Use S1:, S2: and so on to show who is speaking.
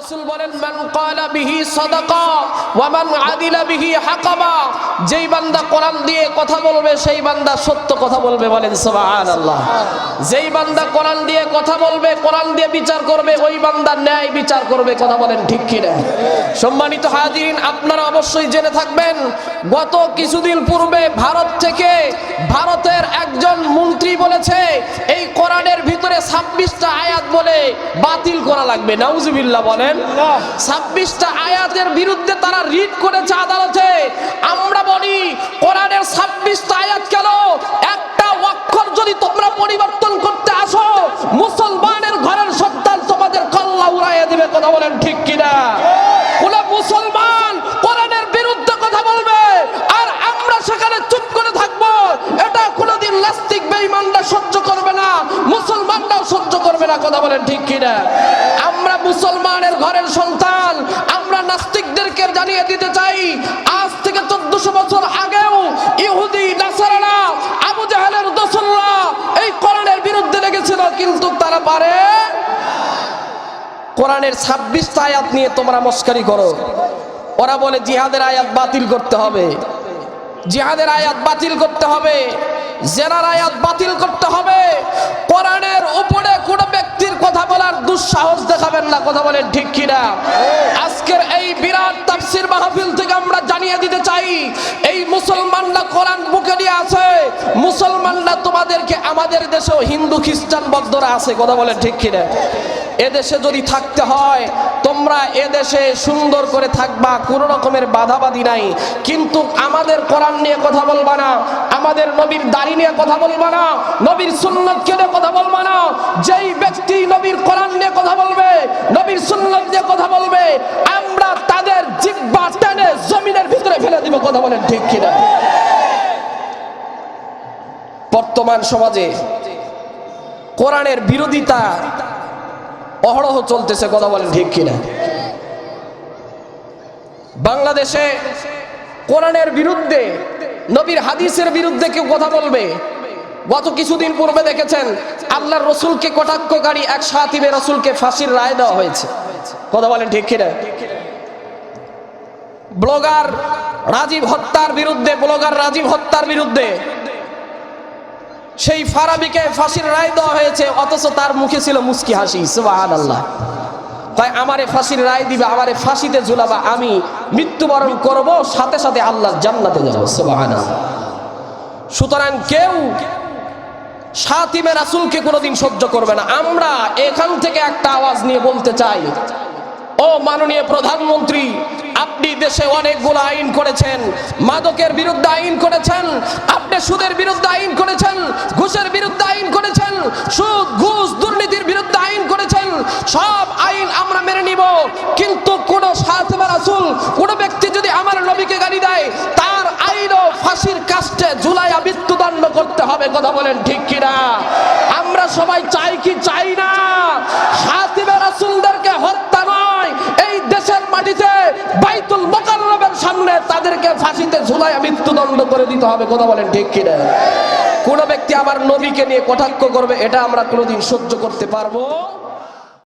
S1: রসুল বলেন, মান ক্বালা বিহি সাদাকা ওয়া মান আদিলা বিহি যেই বান্দা কোরআন দিয়ে কথা বলবে, সেই বান্দা সত্য কথা বলবে বলেন, সুবহানাল্লাহ। যেই বান্দা কোরআন দিয়ে কথা বলবে, কোরআন দিয়ে বিচার করবে, ওই বান্দা ন্যায় বিচার করবে, কথা বলেন ঠিক কি না? সম্মানিত হাজিরিন, আপনারা অবশ্যই জেনে থাকবেন, গত কিছুদিন পূর্বে ভারত থেকে ভারতের একজন মন্ত্রী বলেছে, এই কোরআনের ভিতরে ছাব্বিশটা আয়াত বলে বাতিল করা লাগবে। নাউজুবিল্লাহ বলেন, ছাব্বিশটা আয়াতের বিরুদ্ধে তারা রিট করেছে আদালতে। আমরা বলি, কোরআনের ছাব্বিশটা আয়াত কেন? একটা অক্ষর যদি তোমরা পরিবর্তন করতে আসো, মুসলমানের ঘরের সন্তান তোমাদের কল্লা উড়াইয়া দিবে, কথা বলেন ঠিক কিনা? কোন মুসলমান কোরআনের বিরুদ্ধে কথা বলবে, আর আমরা সেখানে চুপ করে থাকব। এটা কোনোদিন নাস্তিক, বেঈমানরা সহ্য করবে না, মুসলমানরাও সহ্য করবে না, কথা বলেন ঠিক কিনা? মুসলমানের ঘরের সন্তান, আমরা নাস্তিকদেরকে জানিয়ে দিতে চাই, আজ থেকে চোদ্দশো বছর আগেও ইহুদি, নাসারারা, আবু জাহেলের দোসল্লা এই কোরআনের বিরুদ্ধে লেগেছিল, কিন্তু তারা পারে কোরআনের ছাব্বিশটা আয়াত নিয়ে তোমরা মস্কারি করো। ওরা বলে, জিহাদের আয়াত বাতিল করতে হবে। জিহাদের আয়াত বাতিল করতে হবে। জেনার আয়াত বাতিল করতে হবে। কোরআনের উপরে কোনো ব্যক্তির কথা বলার দুঃসাহস দেখাবেন না, কথা বলেন ঠিক কিনা? আজকের এই বিরাট তাফসির মাহফিল থেকে আমরা জানিয়ে দিতে চাই, এই মুসলমানরা কোরআন বুকে নিয়ে আছে, মুসলমানরা তোমাদেরকে আমাদের দেশেও হিন্দু, খ্রিস্টান, বদ্ধরা আছে, কথা বলেন ঠিক কিনা? এদেশে যদি থাকতে হয়, তোমরা এদেশে সুন্দর করে থাকবা, কোনো রকমের বাধাবাধি নাই, কিন্তু আমাদের কোরআন নিয়ে কথা বলবা না আমাদের নবীর দাড়ি নিয়ে কথা বলবা না, নবীর সুন্নতকে নিয়ে কথা বলবা না, যেই ব্যক্তি নবীর কোরআন নিয়ে কথা বলবে, নবীর সুন্নত নিয়ে কথা বলবে, আমরা তাদের জিব্বা টেনে জমিনের ভিতরে ফেলে দিব, কথা বলেন ঠিক কিনা? বর্তমান সমাজে কোরআনের বিরোধিতা অহরহ চলতেছে, কথা বলেন ঠিক কিনা? বাংলাদেশে কোরআনের বিরুদ্ধে নবীর হাদিসের বিরুদ্ধে কেউ কথা বলবে? গত কিছুদিন পূর্বে দেখেছেন, আল্লাহর রসুলকে কটাক্ষকারী এক সাতিবে রসুলকে ফাঁসির রায় দেওয়া হয়েছে। কথা বলেন ঠিক কিনা? ব্লগার রাজীব হত্যার বিরুদ্ধে, ব্লগার রাজীব হত্যার বিরুদ্ধে সেই ফারাবিকে ফাঁসির রায় দেওয়া হয়েছে, অথচ তার মুখে ছিল মুস্কি হাসি সুবাহান আল্লাহ তাই আমারে ফাঁসির রায় দিবে, আমারে ফাঁসিতে ঝুলাবা, আমি মৃত্যুবরণ করব, সাথে সাথে আল্লাহ জান্নাতে যাব সুবাহান সুতরাং কেউ সাতিমে রাসুলকে কোনোদিন সহ্য করবে না। আমরা এখান থেকে একটা আওয়াজ নিয়ে বলতে চাই। ও মাননীয় প্রধানমন্ত্রী, আপনি দেশে অনেকগুলো আইন করেছেন, মাদকের বিরুদ্ধে আইন করেছেন, আপনি সুদের বিরুদ্ধে আইন করেছেন ঘুষের বিরুদ্ধে আইন করেছেন সুদ ঘুষ দুর্নীতির বিরুদ্ধে আইন করেছেন সব আইন আমরা মেনে নিব কিন্তু কোন সাথবা রাসুল কোন ব্যক্তি যদি আমার নবীকে গালি দেয় তার আইনও ফাঁসির কাস্টে জুলাইয়া মৃত্যুদণ্ড করতে হবে কথা বলেন ঠিক কিনা? আমরা সবাই চাই কি চাই না? সাথিবা রাসুলদেরকে হত্যা নয়। এই দেশের মাটিতে বাইতুল মোকাররবের সামনে তাদেরকে ফাঁসিতে ঝুলায় মৃত্যুদণ্ড করে দিতে হবে, কথা বলেন ঠিক কিনা? কোনো ব্যক্তি আমার নবীকে নিয়ে কটাক্ষ করবে, এটা আমরা কোনোদিন সহ্য করতে পারব?